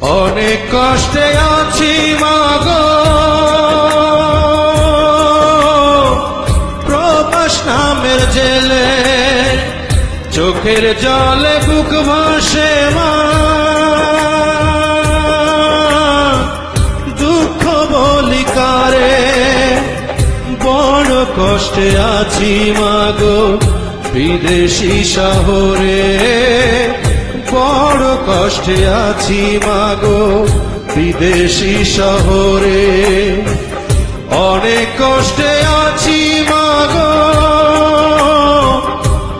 অনেক কষ্টে আছি মাগো। প্রবাস নামের জেলে, চোখের জলে বুক ভাসে মা। দুঃখ বলি কারে, বড় কষ্টে আছি মাগো। বিদেশি শহরে বড় কষ্টে আছি মাগো বিদেশি শহরে। অনেক কষ্টে আছি মাগো।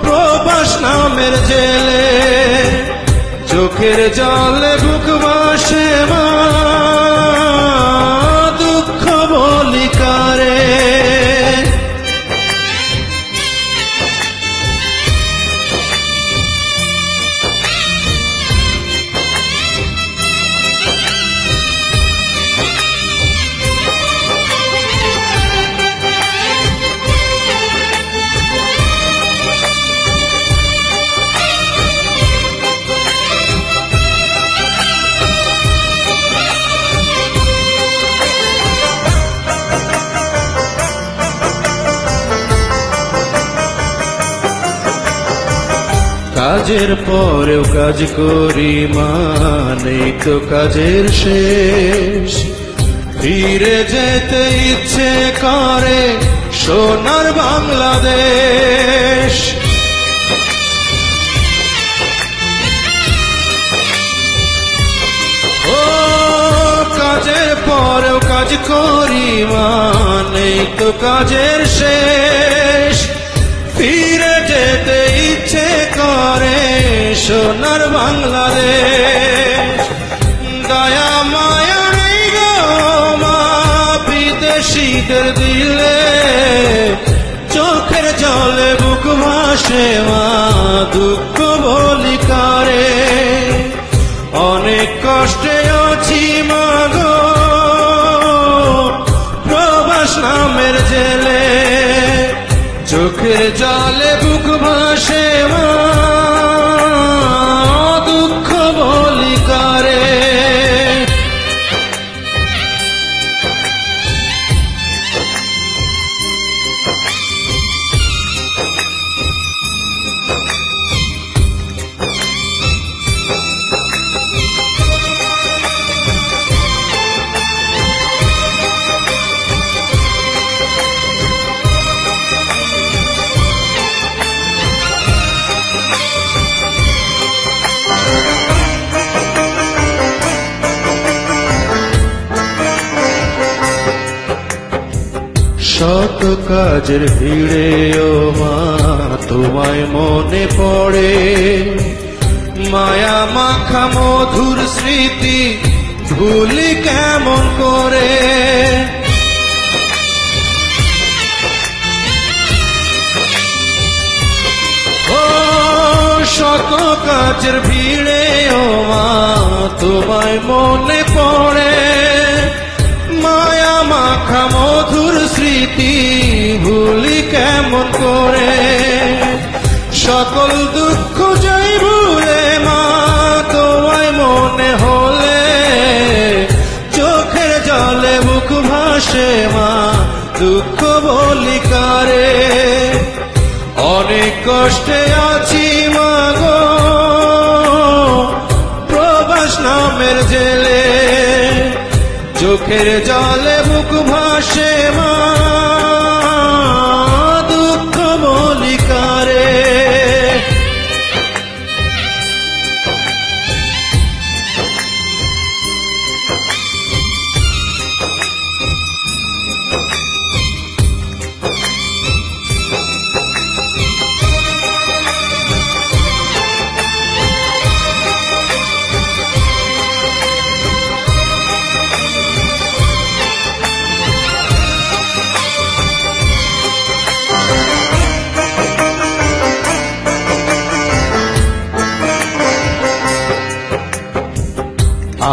প্রবাস নামের জেলে, চোখের জলে বুক কাজের পরেও কাজ করি মানে তো কাজের শেষ। ফিরে যেতে ইচ্ছে করে সোনার বাংলাদেশ। ও, কাজের পরেও কাজ করি মানে তো কাজের শেষ। সোনার বাংলাদেশ দয়া, মায়া নেই গো মা, বিদেশিদের দিলে। চোখের জলে বুক ভাসে মা, দুঃখ বলি কারে। অনেক কষ্টে আছি মাগো প্রবাস নামের জেলে। চোখের জলে বুক মা শত কাজের ভিড়ে ও মা, তোমায় মনে পড়ে। মায়া মাখা মধুর স্মৃতি ভুলি কেমন করে? শত কাজের ভিড়ে ও মা, তোমায় মনে পড়ে। মায়া মাখা মধুর স্মৃতি ভুলি কেমন করে? সকল দুঃখ যাই ভুলে মা, তোমায় মনে হলে চোখের জলে মুখ ভাসে মা, দুঃখ বলি কারে? অনেক কষ্টে চোখের জলে বুক ভাসে মা।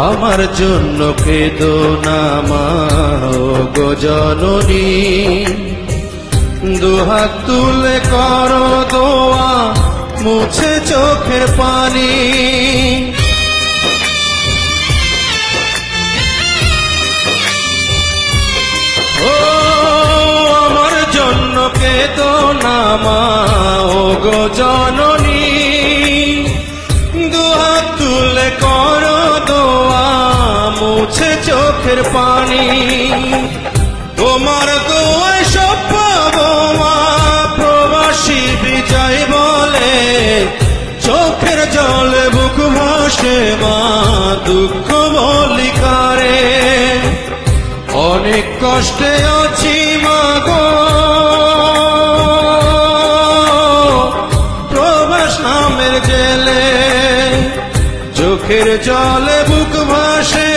আমার জন্য কেদো নামা গো জননী। দুহাত তুলে কর দোয়া, মুছে চোখের পানি। ও আমার জন্য কেদো নামা ও জননী। মুছে চোখের পানি। তোমার দোয়ায় সব মা প্রবাসী বিজয় বলে, চোখের জলে বুক ভাসে মা দুঃখ বলিকারে অনেক কষ্টে আছি মা গো। প্রবাস নামের জেলে, চোখের জলে বুক ভাসে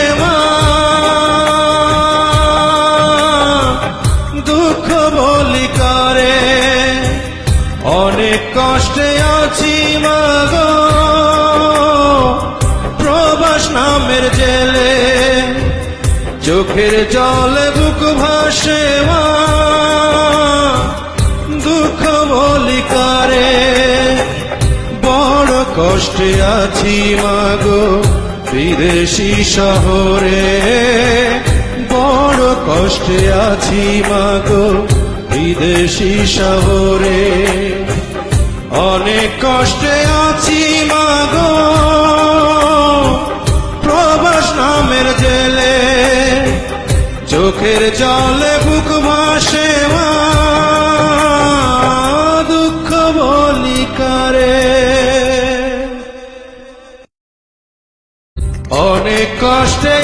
কষ্টে আছি মা প্রবাস নামের জেলে চোখের জলে বুক ভাসে দুঃখ বলি করে, বড় কষ্টে আছি মাগো। বিদেশি শহরে বড় কষ্টে আছি মাগো। বিদেশি শহরে অনেক কষ্টে আছি মাগো। প্রবাস নামের জেলে, চোখের জলে বুক ভাসে মা। দুঃখ বলি অনেক কষ্টে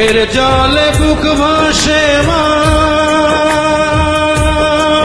চোখের জলে বুক ভাসে মা।